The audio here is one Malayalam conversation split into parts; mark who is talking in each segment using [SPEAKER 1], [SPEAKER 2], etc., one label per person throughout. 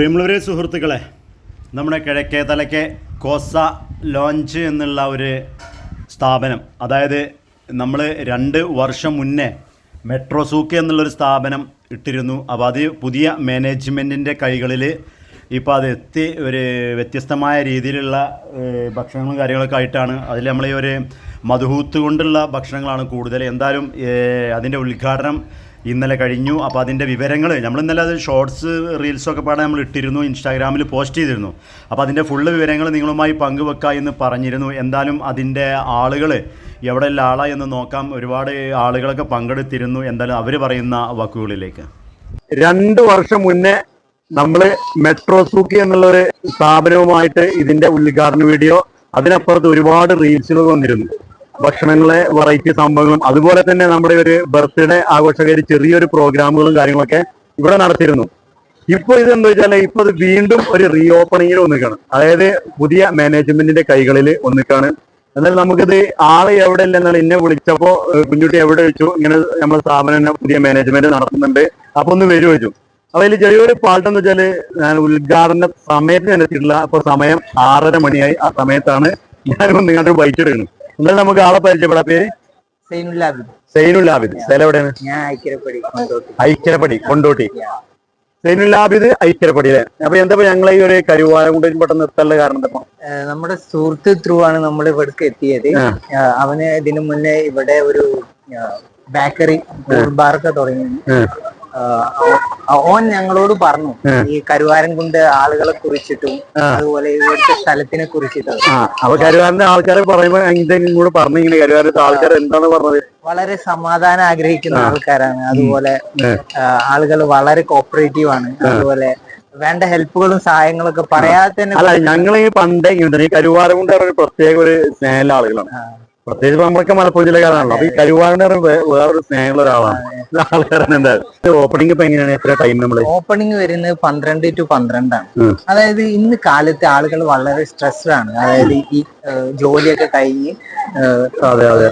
[SPEAKER 1] പ്രിയമുള്ളവരെ സുഹൃത്തുക്കളെ നമ്മുടെ കിഴക്കേ തലയ്ക്ക് കോസ ലോഞ്ച് എന്നുള്ള ഒരു സ്ഥാപനം അതായത് നമ്മൾ രണ്ട് വർഷം മുന്നേ മെട്രോ സൂക്ക് എന്നുള്ളൊരു സ്ഥാപനം ഇട്ടിരുന്നു. അപ്പോൾ അത് പുതിയ മാനേജ്മെന്റിന്റെ കൈകളിൽ ഇപ്പോൾ അത് എത്തി ഒരു വ്യത്യസ്തമായ രീതിയിലുള്ള ഭക്ഷണങ്ങളും കാര്യങ്ങളൊക്കെ ആയിട്ടാണ് അതിൽ നമ്മൾ ഈ ഒരു മധുഹൂത്ത് കൊണ്ടുള്ള ഭക്ഷണങ്ങളാണ് കൂടുതൽ എന്തായാലും അതിന്റെ ഉദ്ഘാടനം ഇന്നലെ കഴിഞ്ഞു. അപ്പോൾ അതിന്റെ വിവരങ്ങൾ നമ്മൾ ഇന്നലെ അത് ഷോർട്സ് റീൽസൊക്കെ പാടെ നമ്മൾ ഇട്ടിരുന്നു ഇൻസ്റ്റാഗ്രാമിൽ പോസ്റ്റ് ചെയ്തിരുന്നു. അപ്പോൾ അതിന്റെ ഫുള്ള് വിവരങ്ങൾ നിങ്ങളുമായി പങ്കുവെക്കുക എന്ന് പറഞ്ഞിരുന്നു. എന്തായാലും അതിന്റെ ആളുകൾ എവിടെ ആളാ എന്ന് നോക്കാം. ഒരുപാട് ആളുകളൊക്കെ പങ്കെടുത്തിരുന്നു. എന്തായാലും അവർ പറയുന്ന വാക്കുകളിലേക്ക്.
[SPEAKER 2] രണ്ട് വർഷം മുന്നേ നമ്മൾ മെട്രോ സൂക്കി എന്നുള്ള ഒരു സ്ഥാപനവുമായിട്ട് ഇതിന്റെ ഉദ്ഘാടന വീഡിയോ. അതിനപ്പുറത്ത് ഒരുപാട് റീൽസുകൾ വന്നിരുന്നു. ഭക്ഷണങ്ങളെ വെറൈറ്റി സംഭവങ്ങളും അതുപോലെ തന്നെ നമ്മുടെ ഒരു ബർത്ത്ഡേ ആഘോഷകാരി ചെറിയൊരു പ്രോഗ്രാമുകളും കാര്യങ്ങളൊക്കെ ഇവിടെ നടത്തിയിരുന്നു. ഇപ്പൊ ഇത് എന്താ വെച്ചാൽ ഇപ്പൊ ഇത് വീണ്ടും ഒരു റീ ഓപ്പണിങ്ങിൽ ഒന്നിക്കാണ് അതായത് പുതിയ മാനേജ്മെന്റിന്റെ കൈകളിൽ ഒന്നിക്കാണ് എന്നാൽ നമുക്കിത് ആളെ എവിടെ ഇല്ലെന്നാൽ എന്നെ വിളിച്ചപ്പോ കുഞ്ഞുട്ടി എവിടെ വെച്ചു? ഇങ്ങനെ നമ്മുടെ സ്ഥാപനം പുതിയ മാനേജ്മെന്റ് നടത്തുന്നുണ്ട്. അപ്പൊ ഒന്ന് വരും വെച്ചു അപ്പൊ അതിൽ ചെറിയൊരു പാട്ട് എന്ന് വെച്ചാൽ ഞാൻ ഉദ്ഘാടന സമയത്ത് ഞാൻ എത്തിയിട്ടില്ല. അപ്പൊ സമയം ആറര മണിയായി. ആ സമയത്താണ് ഞാൻ ഒന്ന് ഇങ്ങോട്ട് ബൈറ്റ് എടുക്കുന്നത്. എന്നാൽ നമുക്ക് ആളെ പരിചയപ്പെടാ പേര്?
[SPEAKER 3] സൈനുല്ലാബിദ്.
[SPEAKER 2] സ്ഥലം എവിടെയാണ്?
[SPEAKER 3] ഞാൻ ഐക്യരപ്പടി കൊണ്ടോട്ടി.
[SPEAKER 2] സൈനുല്ലാബിദ് ഐക്യരപ്പടി അല്ലേ? അപ്പൊ എന്താ ഞങ്ങളെ ഈ ഒരു കരുവാരം കൊണ്ട് പെട്ടെന്ന് നിർത്താനുള്ള കാരണം എന്താ
[SPEAKER 3] നമ്മുടെ സുഹൃത്ത് ത്രൂ ആണ് നമ്മൾ ഇവിടേക്ക് എത്തിയത്. അവന് ഇതിനു മുന്നേ ഇവിടെ ഒരു ബേക്കറി ബാറൊക്കെ തുടങ്ങി. ഓൻ ഞങ്ങളോട് പറഞ്ഞു ഈ കരുവാരൻകുണ്ട് ആളുകളെ കുറിച്ചിട്ടും അതുപോലെ ഇവിടുത്തെ സ്ഥലത്തിനെ കുറിച്ചിട്ടും.
[SPEAKER 2] അപ്പൊ കരുവാരന്റെ ആൾക്കാരെ പറയുമ്പോ എന്തെങ്കിലും കൂടെ പറഞ്ഞു ഇങ്ങനെ കരുവാരത്തെ ആൾക്കാർ എന്താണ് പറഞ്ഞത്?
[SPEAKER 3] വളരെ സമാധാനം ആഗ്രഹിക്കുന്ന ആൾക്കാരാണ്. അതുപോലെ ആളുകൾ വളരെ കോപ്പറേറ്റീവ് ആണ്. അതുപോലെ വേണ്ട ഹെൽപ്പുകളും സഹായങ്ങളും ഒക്കെ പറയാതെ തന്നെ
[SPEAKER 2] അല്ല ഞങ്ങൾ ഈ പണ്ടേ കരുവാരം കൊണ്ട് പ്രത്യേക ഒരു സ്നേഹമുള്ള ആളുകളാണ്. പ്രത്യേകിച്ച് നമ്മളൊക്കെ മലപ്പുറം ജില്ലക്കാരാണല്ലോ. അപ്പൊ ഈ വേ- വേറൊരു സ്നേഹമുള്ള ഒരാളാണ്. ആൾക്കാരാണ് എന്താ? ഓപ്പണിംഗ് ഇപ്പൊ എങ്ങനെയാണ്? എത്ര ടൈം നമ്മൾ?
[SPEAKER 3] ഓപ്പണിംഗ് വരുന്നത് പന്ത്രണ്ട് ടു പന്ത്രണ്ടാണ്. അതായത് ഇന്ന് കാലത്ത് ആളുകൾ വളരെ സ്ട്രെസ്ഡ് ആണ്. അതായത് ഈ ജോലിയൊക്കെ കഴിഞ്ഞ്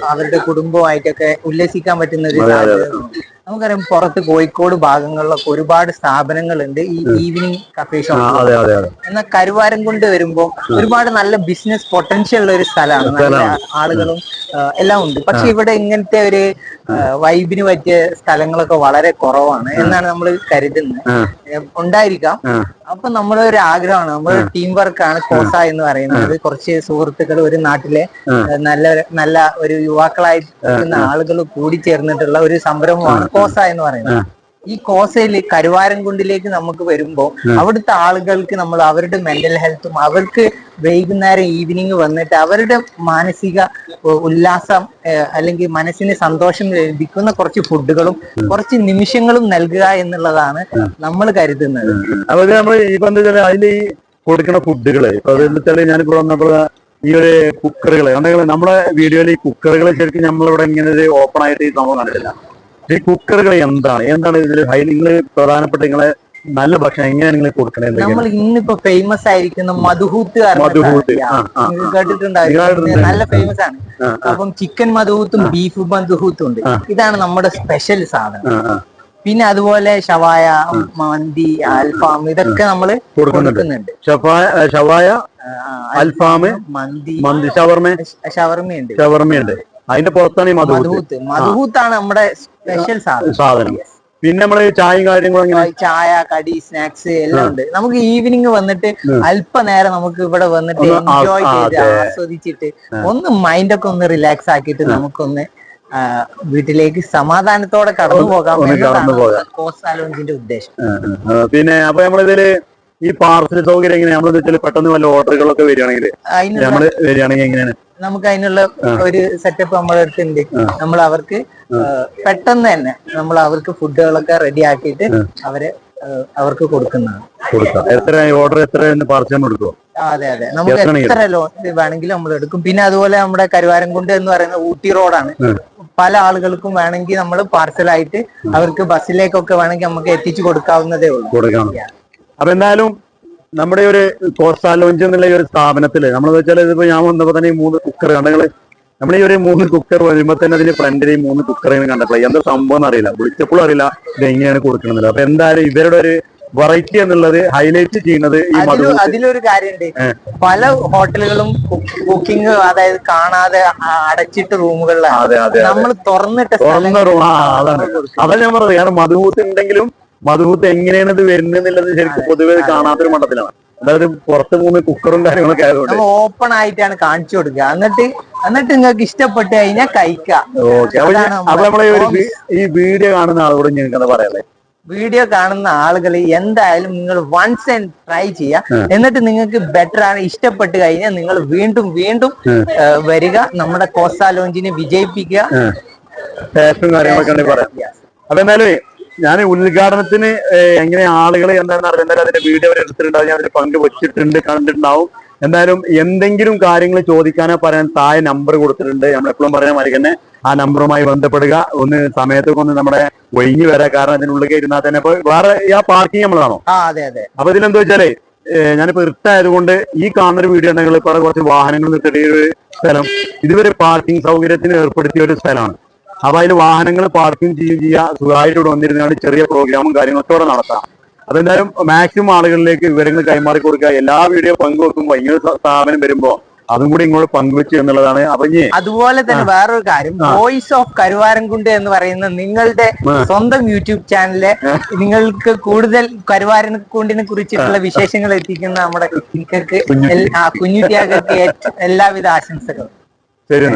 [SPEAKER 3] അവരുടെ കുടുംബമായിട്ടൊക്കെ ഉല്ലസിക്കാൻ പറ്റുന്ന ഒരു സാഹചര്യം. നമുക്കറിയാം പുറത്ത് കോഴിക്കോട് ഭാഗങ്ങളിലൊക്കെ ഒരുപാട് സ്ഥാപനങ്ങളുണ്ട്. ഈ ഈവനിങ് കഫേ ഷോപ്പ് എന്നാൽ കരുവാരം കൊണ്ട് വരുമ്പോ ഒരുപാട് നല്ല ബിസിനസ് പൊട്ടൻഷ്യൽ ഉള്ള ഒരു സ്ഥലമാണ്. നല്ല ആളുകളും എല്ലാം ഉണ്ട്. പക്ഷെ ഇവിടെ ഇങ്ങനത്തെ ഒരു വൈബിന് പറ്റിയ സ്ഥലങ്ങളൊക്കെ വളരെ കുറവാണ് എന്നാണ് നമ്മൾ കരുതുന്നത്. ഉണ്ടായിരിക്കാം. അപ്പൊ നമ്മുടെ ഒരു ആഗ്രഹമാണ്. നമ്മുടെ ടീം വർക്കാണ് കോസ എന്ന് പറയുന്നത്. കുറച്ച് സുഹൃത്തുക്കൾ ഒരു നാട്ടിലെ നല്ല നല്ല ഒരു യുവാക്കളായി നിൽക്കുന്ന ആളുകൾ കൂടി ചേർന്നിട്ടുള്ള ഒരു സംരംഭമാണ് കോസ എന്ന് പറയുന്നത്. ഈ കോസയിൽ കരുവാരൻകുണ്ടിലേക്ക് നമുക്ക് വരുമ്പോ അവിടുത്തെ ആളുകൾക്ക് നമ്മൾ അവരുടെ മെന്റൽ ഹെൽത്തും അവർക്ക് വൈകുന്നേരം ഈവനിങ് വന്നിട്ട് അവരുടെ മാനസിക ഉല്ലാസം അല്ലെങ്കിൽ മനസ്സിന് സന്തോഷം ലഭിക്കുന്ന കുറച്ച് ഫുഡുകളും കുറച്ച് നിമിഷങ്ങളും നൽകുക എന്നുള്ളതാണ് നമ്മൾ കരുതുന്നത്.
[SPEAKER 2] അതായത് നമ്മൾ ഈ ഇപ്പൊ എന്താ വെച്ചാൽ അതിൽ ഈ കൊടുക്കുന്ന ഫുഡുകൾ ഇപ്പൊ അത് വെച്ചാൽ ഞാനിപ്പോ വന്നപ്പോൾ ഈ ഒരു കുക്കറുകൾ നമ്മളെ വീഡിയോയിൽ ഈ കുക്കറുകൾ ശരിക്കും നമ്മളിവിടെ ഇങ്ങനെ ഒരു ഓപ്പൺ ആയിട്ട് ഈ സംഭവം കണ്ടിട്ടില്ല. ഈ കുക്കറുകൾ എന്താണ്? എന്താണ് ഇതിൽ നിങ്ങൾ പ്രധാനപ്പെട്ട നിങ്ങളെ നല്ല ഭക്ഷണം എങ്ങനെ നിങ്ങൾ കൊടുക്കണേ
[SPEAKER 3] നമ്മൾ ഇന്നിപ്പോ ഫേമസ് ആയിരിക്കുന്ന മധുഹൂത്ത്.
[SPEAKER 2] മധുഹൂത്ത്.
[SPEAKER 3] കേട്ടിട്ടുണ്ടായിരുന്നു നല്ല ഫേമസ് ആണ്. അപ്പം ചിക്കൻ മധുഹൂത്തും ബീഫ് മധുഹൂത്തും ഉണ്ട് ഇതാണ് നമ്മുടെ സ്പെഷ്യൽ സാധനം. പിന്നെ അതുപോലെ ഷവായ മന്തി അൽഫാം ഇതൊക്കെ നമ്മൾ
[SPEAKER 2] കൊടുക്കുന്നുണ്ട്. ഷവായ
[SPEAKER 3] ആൽഫാം
[SPEAKER 2] അൽഫാം
[SPEAKER 3] മന്തി
[SPEAKER 2] മന്തി ഷവർമ.
[SPEAKER 3] ഷവർമയുണ്ട്.
[SPEAKER 2] ഷവർമയുണ്ട്. അതിന്റെ പുറത്താണ് ഈ മധുഹൂത്ത്.
[SPEAKER 3] മധുഹൂത്ത്. മധുഹൂത്താണ് നമ്മുടെ സ്പെഷ്യൽ സാധനം.
[SPEAKER 2] പിന്നെ നമ്മൾ ചായയും കാര്യങ്ങളും എങ്ങനെ?
[SPEAKER 3] ചായ കടി സ്നാക്സ് എല്ലാം ഉണ്ട്. നമുക്ക് ഈവനിങ് വന്നിട്ട് അല്പനേരം നമുക്ക് ഇവിടെ വന്നിട്ട് എൻജോയ് ചെയ്ത് ആസ്വദിച്ചിട്ട് ഒന്ന് മൈൻഡൊക്കെ ഒന്ന് റിലാക്സ് ആക്കിയിട്ട് നമുക്കൊന്ന് വീട്ടിലേക്ക് സമാധാനത്തോടെ കടന്നു പോകാം
[SPEAKER 2] കടന്നു പോകാം.
[SPEAKER 3] കോസ്റ്റാലോഞ്ചിന്റെ ഉദ്ദേശം.
[SPEAKER 2] പിന്നെ അപ്പൊ നമ്മളിതിൽ ഈ പാർസൽ സൗകര്യം എങ്ങനെയാ? നമ്മളെന്ന് വെച്ചാൽ പെട്ടെന്ന് വല്ല ഓർഡറുകളൊക്കെ വരികയാണെങ്കിൽ നമ്മൾ വരികയാണെങ്കിൽ എങ്ങനെയാണ്?
[SPEAKER 3] നമുക്ക് അതിനുള്ള ഒരു സെറ്റപ്പ് നമ്മുടെ അടുത്തുണ്ട് നമ്മൾ അവർക്ക് പെട്ടെന്ന് തന്നെ നമ്മൾ അവർക്ക് ഫുഡുകളൊക്കെ റെഡി ആക്കിയിട്ട് അവരെ അവർക്ക് കൊടുക്കുന്നതാണ്. അതെ അതെ. നമുക്ക് എത്ര ലോൺ വേണമെങ്കിലും നമ്മൾ എടുക്കും. പിന്നെ അതുപോലെ നമ്മുടെ കരുവാരംകുണ്ട് എന്ന് പറയുന്ന ഊട്ടി റോഡാണ് പല ആളുകൾക്കും വേണമെങ്കിൽ നമ്മൾ പാർസലായിട്ട് അവർക്ക് ബസ്സിലേക്കൊക്കെ വേണമെങ്കിൽ നമുക്ക് എത്തിച്ചു കൊടുക്കാവുന്നതേ ഉള്ളൂ.
[SPEAKER 2] അപ്പൊ എന്തായാലും നമ്മുടെ ഒരു കോസ്റ്റാ ലോഞ്ച് എന്നുള്ള ഒരു സ്ഥാപനത്തിൽ നമ്മൾ വെച്ചാൽ ഇതിപ്പോ ഞാൻ വന്നപ്പോ തന്നെ ഈ മൂന്ന് കുക്കർ കണ്ടെങ്കിൽ നമ്മൾ ഈ ഒരു മൂന്ന് കുക്കർ വരുമ്പോ തന്നെ അതിന്റെ ഫ്രണ്ടിൽ ഈ മൂന്ന് കുക്കർ കണ്ടിട്ടില്ല? എന്താ സംഭവം എന്ന് അറിയില്ല വിളിച്ചപ്പോഴും അറിയില്ല ഇത് എങ്ങനെയാണ് കൊടുക്കണമെന്നില്ല അപ്പൊ എന്തായാലും ഇവരുടെ ഒരു വെറൈറ്റി എന്നുള്ളത് ഹൈലൈറ്റ് ചെയ്യുന്നത് ഈ
[SPEAKER 3] അതിലൊരു കാര്യമുണ്ട്. പല ഹോട്ടലുകളും കുക്കിംഗ് അതായത് കാണാതെ അടച്ചിട്ട് റൂമുകളിലാണ്. നമ്മൾ തുറന്നിട്ട്
[SPEAKER 2] തുറന്ന റൂം. അതാണ്. അതാ ഞാൻ പറഞ്ഞത്. കാരണം മധുഹൂത്ത് ഉണ്ടെങ്കിലും മധുഹൂത്ത് എങ്ങനെയാണ് ഇത് വരുന്നത് ശരിക്കും പൊതുവെ കാണാത്തൊരു മണ്ഡലത്തിലാണ് അതായത് പുറത്ത് പോകുന്ന കുക്കറും കാര്യങ്ങളൊക്കെ ആയതുകൊണ്ട്.
[SPEAKER 3] ഓപ്പൺ ആയിട്ടാണ് കാണിച്ചു കൊടുക്കുക. എന്നിട്ട് എന്നിട്ട് നിങ്ങൾക്ക് ഇഷ്ടപ്പെട്ട് കഴിഞ്ഞാൽ കഴിക്കാം
[SPEAKER 2] ഓക്കെ അപ്പൊ നമ്മളെ ഈ വീഡിയോ കാണുന്ന ആളോട് ഞങ്ങൾക്ക് പറയാല്ലേ
[SPEAKER 3] വീഡിയോ കാണുന്ന ആളുകൾ എന്തായാലും നിങ്ങൾ വൺസ് ആൻഡ് ട്രൈ ചെയ്യുക. എന്നിട്ട് നിങ്ങൾക്ക് ബെറ്റർ ആണ് ഇഷ്ടപ്പെട്ട് കഴിഞ്ഞാൽ നിങ്ങൾ വീണ്ടും വീണ്ടും വരിക. നമ്മുടെ കോസ ലോഞ്ചിനെ വിജയിപ്പിക്കുക
[SPEAKER 2] അതെന്തായാലും അപ്പൊ ഞാൻ ഉദ്ഘാടനത്തിന് എങ്ങനെ ആളുകൾ എന്താണെന്ന് അറിയാം എന്തായാലും അതിന്റെ വീഡിയോ അവർ എടുത്തിട്ടുണ്ടാവും ഞാൻ അതിൽ പങ്ക് വെച്ചിട്ടുണ്ട് കണ്ടിട്ടുണ്ടാവും. എന്തായാലും എന്തെങ്കിലും കാര്യങ്ങൾ ചോദിക്കാനോ പറയാൻ താഴെ നമ്പർ കൊടുത്തിട്ടുണ്ട്. നമ്മൾ എപ്പോഴും പറയുന്ന മാതിരി തന്നെ ആ നമ്പറുമായി ബന്ധപ്പെടുക. ഒന്ന് സമയത്തൊക്കെ ഒന്ന് നമ്മുടെ ഒഴിഞ്ഞു വരാം കാരണം അതിനുള്ളിൽ ഇരുന്നാൽ തന്നെ. ഇപ്പൊ വേറെ ആ പാർക്കിംഗ് നമ്മളാണോ? അപ്പൊ ഇതിലെന്താ വെച്ചാലേ ഞാനിപ്പോ ഇട്ടായതുകൊണ്ട് ഈ കാണുന്നൊരു വീഡിയോ ഉണ്ടെങ്കിൽ ഇപ്പൊ കുറച്ച് വാഹനങ്ങൾ നിർത്തിയൊരു സ്ഥലം. ഇതുവരെ പാർക്കിംഗ് സൗകര്യത്തിന് ഏർപ്പെടുത്തിയ ഒരു സ്ഥലമാണ്. അപ്പൊ അതിൽ വാഹനങ്ങൾ പാർക്കിംഗ് ചെയ്യുകയും ചെയ്യുക സുഖമായിട്ട് ഇവിടെ വന്നിരുന്നാണ് ചെറിയ പ്രോഗ്രാമും കാര്യങ്ങളൊക്കെ ഇവിടെ നടത്താം. അപ്പൊ എന്തായാലും മാക്സിമം ആളുകളിലേക്ക് വിവരങ്ങൾ കൈമാറി കൊടുക്കുക. എല്ലാ വീഡിയോ പങ്കുവെക്കുമ്പോൾ ഇങ്ങനെ സ്ഥാപനം വരുമ്പോ അതും കൂടി ഇങ്ങോട്ട് പങ്കുവെച്ചു എന്നുള്ളതാണ്. അപ്പൊ ഇനി
[SPEAKER 3] അതുപോലെ തന്നെ വേറൊരു കാര്യം. വോയിസ് ഓഫ് കരുവാരൻകുണ്ട് എന്ന് പറയുന്ന നിങ്ങളുടെ സ്വന്തം യൂട്യൂബ് ചാനലിലെ നിങ്ങൾക്ക് കൂടുതൽ കരുവാരൻകുണ്ടിനെ കുറിച്ചിട്ടുള്ള വിശേഷങ്ങൾ എത്തിക്കുന്ന നമ്മുടെ കുഞ്ഞുട്ടിയാക്കൾക്ക് എല്ലാവിധ ആശംസകളും.
[SPEAKER 2] ശരി